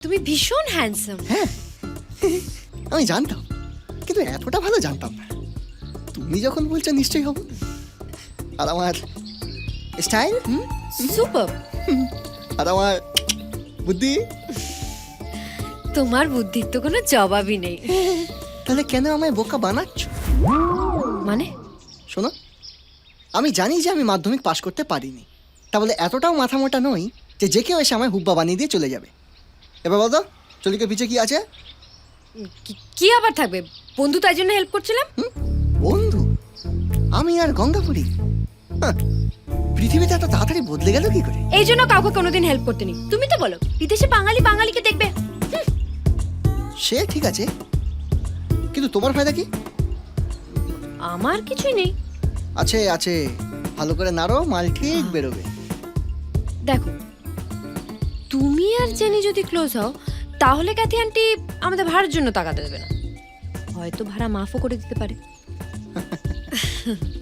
তুমি ভীষণ হ্যান্ডসাম হ্যাঁ। আমি জানতাম কিন্তু এতটা ভালো জানতাম না। তুমি যখন বলছো নিশ্চয়ই হব। আর আমার স্টাইল সুপার আর আমার বুদ্ধি? তোমার বুদ্ধির তো কোনো জবাবই নেই। তাহলে কেন আমায় বোকা বানাচ্ছ? মানে? শোনো আমি জানি যে আমি মাধ্যমিক পাশ করতে পারিনি। তা বলে এতটাও মাথা মোটা নই যে যে কেউ এসে আমায় হুব্বা বানিয়ে দিয়ে চলে যাবে। এবার বলো চলিকে পিছে কি আছে? কি- কি আবার থাকবে? বন্ধু তাই জন্য হেল্প করছিলাম? বন্ধু? আমি আর গঙ্গাপুরী? হাহ, পৃথিবীতে এত তাড়াতাড়ি বদলে গেল কি করে? এই জন্য কাউকে কোনোদিন হেল্প করতে নি তুমি তো বলো বিদেশে বাঙালি বাঙালিকে দেখবে। হুম, সে ঠিক আছে কিন্তু তোমার ফায়দা কি? আমার কিছুই নেই। আছে আছে ভালো করে নাড়ো মাল ঠিক বেরোবে। দেখো তুমি আর জেনি যদি ক্লোজ হও, তাহলে ক্যাথি আন্টি আমাদের ভাড়ার জন্য টাকা দেবে না। হয়তো ভাড়া মাফও করে দিতে পারে।